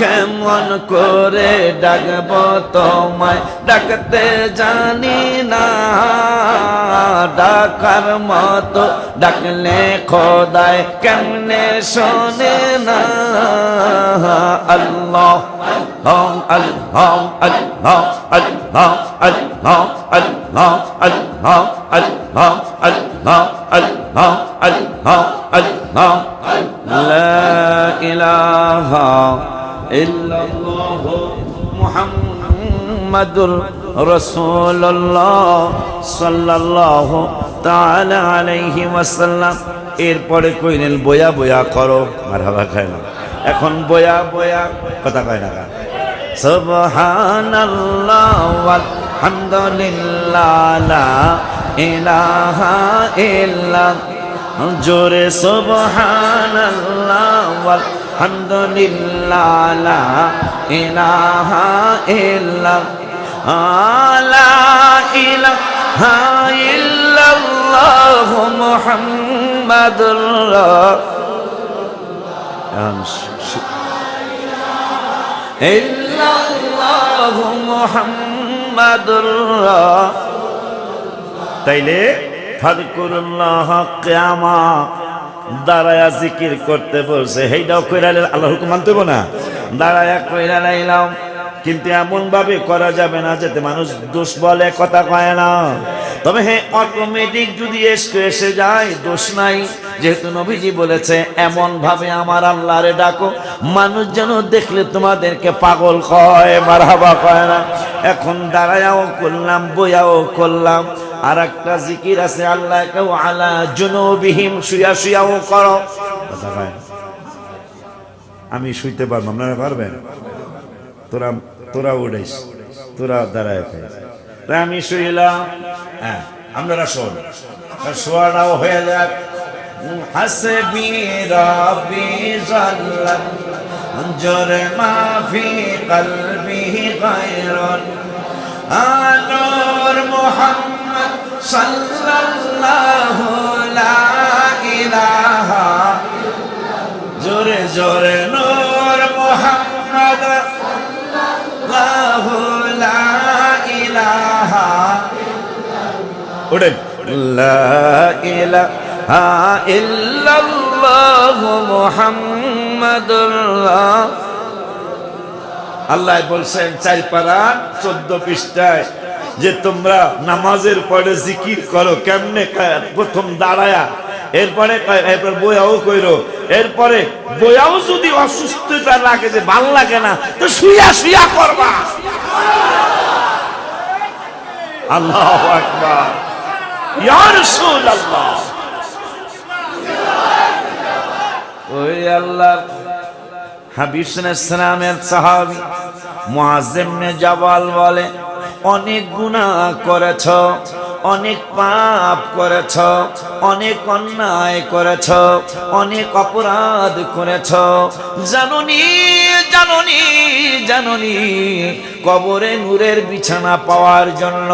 কেমন করে ডাকব তোমায় ডাকতে জানি না। ডাকার মতো ডাকলে খোদায় কেমনে শোনে না আল্লাহ আল্লাহ আল্লাহ আল্লাহ আল্লাহ আল্লাহ আল্লাহ আল্লাহ আল্লাহ আল্লাহ আল্লাহ আল্লাহ لا إله إلا الله محمد মুহাম্মাদুর রসুল্লাহ সাল্লাহ তাহলে আলাইহি ওয়াসাল্লাম। এরপরে কইলেন, বয়া বয়া করো। আর হাবা খায় না। এখন বয়া বয়া কথা কয় না সুবহানাল্লাহ ওয়াল হামদুলিল্লাহ লা ইলাহা ইল্লা জোরে সুবহানাল্লাহ ওয়াল হামদুলিল্লাহ লা ইলাহা ইল্লা তাইলে ফাদকুরুল্লাহ কিয়ামা দাঁড়ায়া জিকির করতে বলছে হেইটাও কইরালে আল্লাহ হুকুম না। দাঁড়ায়া কইরা লাইলাম কিন্তু এমন ভাবে করা যাবে না যাতে মানুষ দোষ বলে, কথা কয় না। তবে হ্যাঁ অটোমেটিক যদি এসে এসে যায়, দোষ নাই। যেহেতু নবীজি বলেছে, এমন ভাবে আমার আল্লাহরে ডাকো, মানুষ যেন দেখলে তোমাদেরকে পাগল কয়, মারহাবা কয় না। এখন দাঁড়ায়াও করলাম, বইয়াও করলাম আর একটা জিকির আছে, আল্লাহ কেউ আলা জুনুবিহিম, শুয়া শুয়াও করো। আমি শুইতে পারব, আপনারা পারবেন? তোরা তোরা উড়াইস তোরা দাঁড়ায় খাইস আমি শুইলাম হ্যাঁ আপনারা শোন। শোয়াটাও হয়ে যাক। হাসবি রবি জাল্লাত মাফি কলবি গায়রুন। আনোর মোহাম্মদ সাল্লাল্লাহু আল্লাহ বলছেন চার পারা চোদ্দ পৃষ্ঠায় যে তোমরা নামাজের পরে জিকির করো, কেমনে প্রথম দাঁড়ায়া, এরপরে এরপর বইয়াও কইরো, এরপরে বইয়াও যদি অসুস্থতা লাগে, যে ভালো লাগে না, তো শুয়া শুয়া করবা। আল্লাহ আকবার। ইয়া রাসূলুল্লাহ। ওই আল্লাহ, হাবিব সালামের সাহাবি মুআজ্জিম জাবাল বলে, অনেক গুনাহ করেছ, অনেক পাপ করেছ, অনেক অন্যায় করেছ, অনেক অপরাধ করেছ। জাননি জাননি জাননি কবরে নূরের বিছানা পাওয়ার জন্য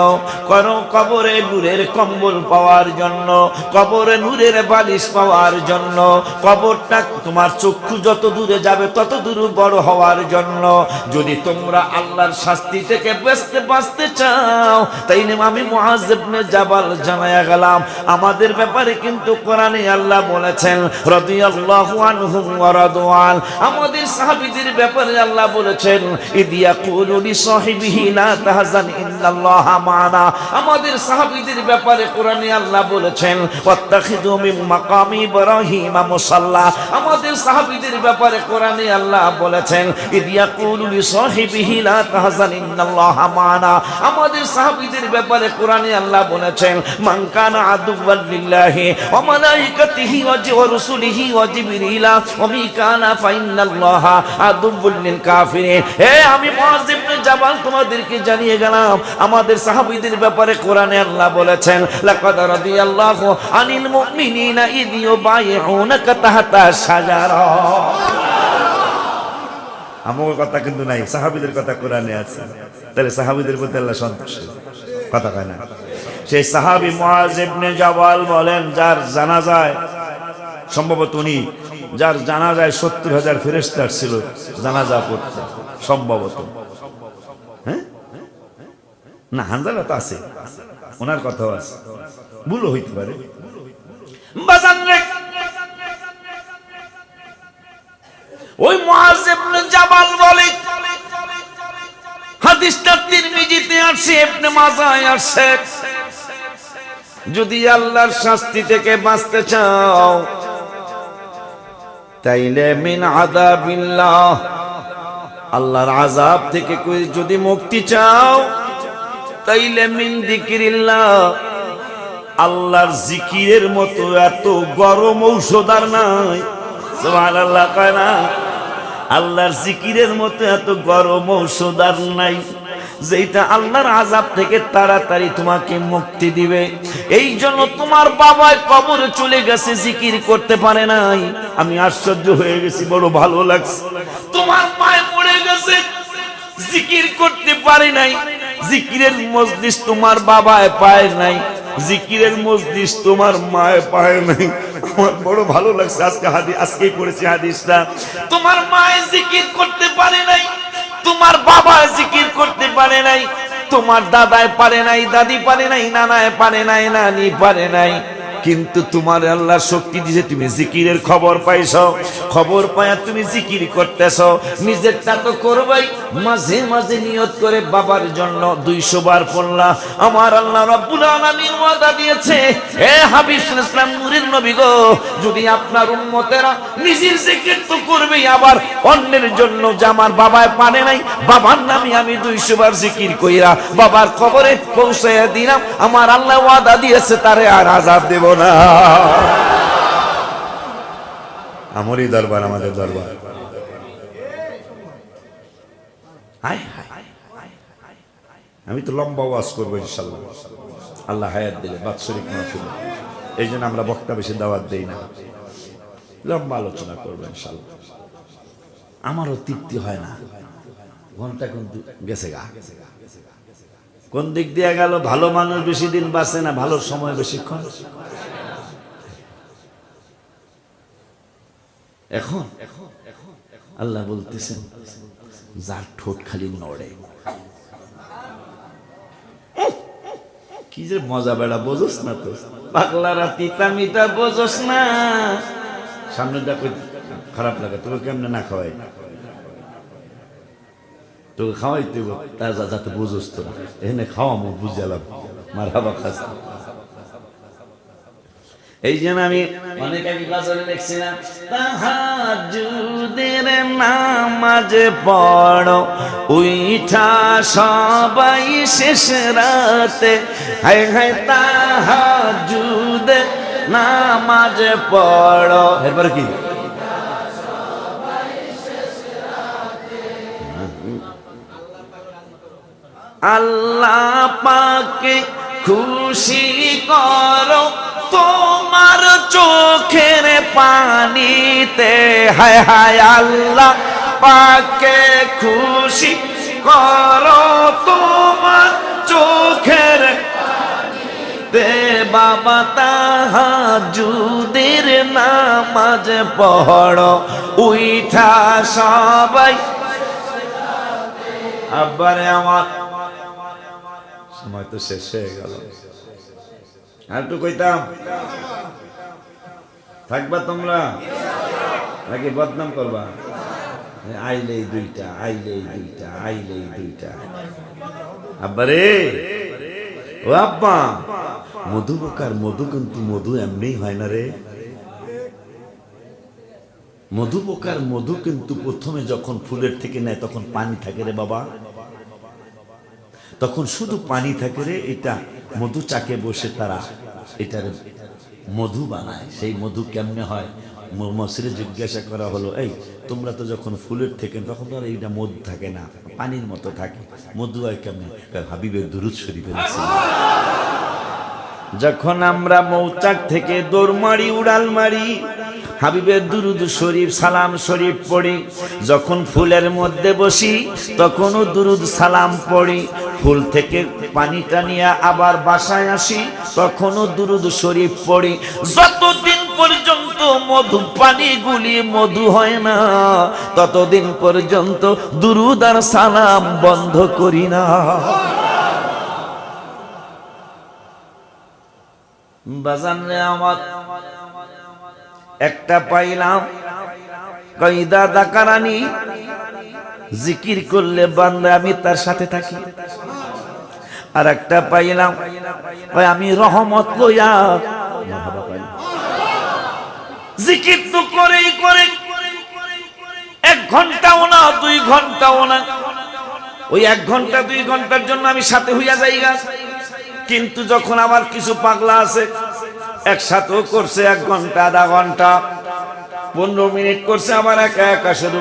করো কবরে নূরের কম্বল পাওয়ার জন্য, কবরে নূরের বালিশ পাওয়ার জন্য, কবরটা তোমার চক্ষু যত দূরে যাবে তত দূর বড় হওয়ার জন্য। যদি তোমরা আল্লাহর শাস্তি থেকে বাঁচতে বাঁচতে চাও, তাই আমি মহাজেবনে জাবাল জানায়া গেলাম। আমাদের ব্যাপারে কিন্তু কোরআনে আল্লাহ বলেছেন ওয়া রাদওয়ান। আমাদের সাহাবীদের ব্যাপারে আল্লাহ বলেছেন ইদিয়া কুলুলি আমাদের সাহাবীদের ব্যাপারে কোরআনে আল্লাহ বলেছেন, ওয়াত্তাখিযু মিন মাকামি ইব্রাহিম মুসাল্লা। আমাদের সাহাবীদের ব্যাপারে কোরআনে আল্লাহ বলেছেন আমাদের সাহাবীদের ব্যাপারে কোরআনে আল্লাহ বলেছেন, মান কানা আদুওয়াল লিল্লাহি ওয়া মালাইকাতিহি ওয়া হে আমি মুআজ ইবনে তোমাদেরকে জানিয়ে গেলাম, আমাদের সাহাবীদের ব্যাপারে কোরআনে আল্লাহ বলেছেন, লাকাদ রাদিয়াল্লাহু আনিল মুমিনিনা ইদ ইউবাইউনাকা তাহতা শাজারা। আমার কথা কিন্তু নাই, সাহাবীদের কথা কোরআনে আছে। তাহলে সাহাবীদের প্রতি আল্লাহ সন্তুষ্ট। কথা কয় না? সেই সাহাবী ইবনে জাবাল বলেন, যার জানা যায় সম্ভবত উনি, যার জানা যায় সত্তর হাজার ফেরেস্তার ছিল, জানাজা পড়তে সম্ভবত। না, হানজালা তো আছে। ওনার কথাও আছে। ভুলও হইতে পারে। ওই জাবাল বলে যদি আল্লাহর শাস্তি থেকে বাঁচতে চাও, তাইলে মিন আযাবিল্লাহ, আল্লাহর আযাব থেকে যদি মুক্তি চাও আল্লাহর জিকিরের মতো এত গরম ঔষধ আর নাই। সুবহানাল্লাহ, কয় না? আল্লাহর জিকিরের মতো এত গরম ঔষধ আর নাই যেটা আল্লাহর আজাব থেকে তাড়াতাড়ি তোমাকে মুক্তি দিবে। এই জন্য তোমার বাবায় কবরে চলে গেছে, জিকির করতে পারে নাই। আমি আশ্চর্য হয়ে গেছি, বড় ভালো লাগছে। তোমার পায়ে পড়ে গেছে, জিকির করতে পারে নাই। জিকিরের মজলিস তোমার বাবায় পায় নাই। জিকিরের মজলিস তোমার মায়ে পায় নাই। আমার বড় ভালো লাগছে আজকে হাদি আজকে করেছি হাদিসটা। তোমার মায়ে জিকির করতে পারে নাই, তোমার বাবা জিকির করতে পারে নাই, তোমার দাদায় পারে নাই, দাদি পারে নাই, নানায় পারে নাই, নানি পারে নাই। কিন্তু তোমার আল্লাহ শক্তি দিছে, তুমি জিকিরের খবর পাইছ। খবর পায়া তুমি জিকির করতেছ। নিজেরটা তো করবাই। মাঝে মাঝে নিয়ত করে বাবার জন্য দুইশো বার পড়লা। আমার আল্লাহ রাব্বুল আলামিন ওয়াদা দিয়েছে, এ হাবিব ইসলাম নূরের নবী গো, যদি আপনার উম্মতেরা নিজের জিকির তো করবেই, আবার অন্যের জন্য যে আমার বাবায় পারে নাই, বাবার নামে আমি দুইশো বার জিকির কইরা বাবার খবরে পৌঁছাইয়া দিলাম। আমার আল্লাহ ওয়াদা দিয়েছে, তারে আর আজাদ দেব না। আমরই দরবার, আমাদের দরবার। আমি তো লম্বা ওয়াজ করব ইনশাল্লাহ। আল্লাহ হায়াত দিলে, বাৎসরিক মাহফিল। এই জন্য আমরা বক্তা বেশি দাওয়াত দেই না। লম্বা আলোচনা করব ইনশাল্লাহ। আমারও তৃপ্তি হয় না। ঘণ্টা কিন্তু গেছে গা। কোন দিক দিয়ে গেল, ভালো মানুষ বেশি দিন বাঁচে না, ভালো সময় বেশিক্ষণ। এখন? আল্লাহ বলতেছেন, যার ঠোঁট খালি নড়ে। কি যে মজা বেড়া, বোঝস না তো? পাগলারা তিতা মিতা বোঝস না। সামনে দেখো, খারাপ লাগে, তোকে কেমনে না খাওয়াই? তোকে খাওয়াই তুই তাজা যাতে বুঝোস তোরা। এখানে খাওয়া খাওয়ামো বুঝালাম মার হাবা খাস। এই জন্য আমি অনেক আগে গাছরে লিখছিলাম, তাহাজুদের নামাজ পড়ো, উইঠা সবাই শেষ রাতে। হায় হায়, তাহাজুদের নামাজ পড়ো। এরপর কি? আল্লাহ পাকে খুশি করো তোমার চোখের পানিতে, হায় হায় আল্লাহ পাকে খুশি করো তোমার চোখের বাবা তাহাজুদের নামাজ পড়ো, উইঠা সবাই আব্বারে আমার। সময় তো শেষ হয়ে গেল। আর একটু কইতাম? থাকবা তোমরা? নাকি বদনাম করবা? আইলেই দুইটা আইলেই দুইটা আইলেই দুইটা। আব্বারে ও আব্বা! মধু বোকার মধু কিন্তু মধু এমনি হয় না রে। মধু পোকার মধু কিন্তু প্রথমে যখন ফুলের থেকে নেয়, তখন পানি থাকে রে বাবা। তখন শুধু পানি থাকে রে, এটা মধু চাকে বসে তারা, এটার মধু বানায়, সেই মধু কেমনে হয়? ম- মসিরে জিজ্ঞাসা করা হলো, এই, তোমরা তো যখন ফুলের থেকে, তখন তো আর এইটা মধু থাকে না, পানির মতো থাকে। মধু হয় কেমনে? হাবিবের দুরুদ শরীফের। যখন আমরা মৌচাক থেকে দৌড় মারি, উড়াল মারি, হাবিবের দুরুদ শরীফ, সালাম শরীফ পড়ি, যখন ফুলের মধ্যে বসি, তখনও দুরুদ সালাম পড়ি ফুল থেকে পানিটা নিয়ে আবার বাসায় আসি তখনও দুরুদ শরীফ পড়ি। যতদিন পর্যন্ত মধু পানিগুলি মধু হয় না, ততদিন পর্যন্ত দুরুদ আর সালাম বন্ধ করি না। একটা পাইলাম কইদা দাকারানি জিকির করলে বান্দা, আমি তার সাথে থাকি। আর একটা পাইলাম আমি রহমত লইয়া জিকির তো করেই করে, এক ঘন্টাও না, দুই ঘন্টাও না। ওই এক ঘণ্টা, দুই ঘণ্টার জন্য আমি সাথে হইয়া যাই গা কিন্তু যখন আমার কিছু পাগলা আছে, একসাথেও করছে এক ঘণ্টা, আধা ঘণ্টা, পনেরো মিনিট করছে আমার একা একা শুরু।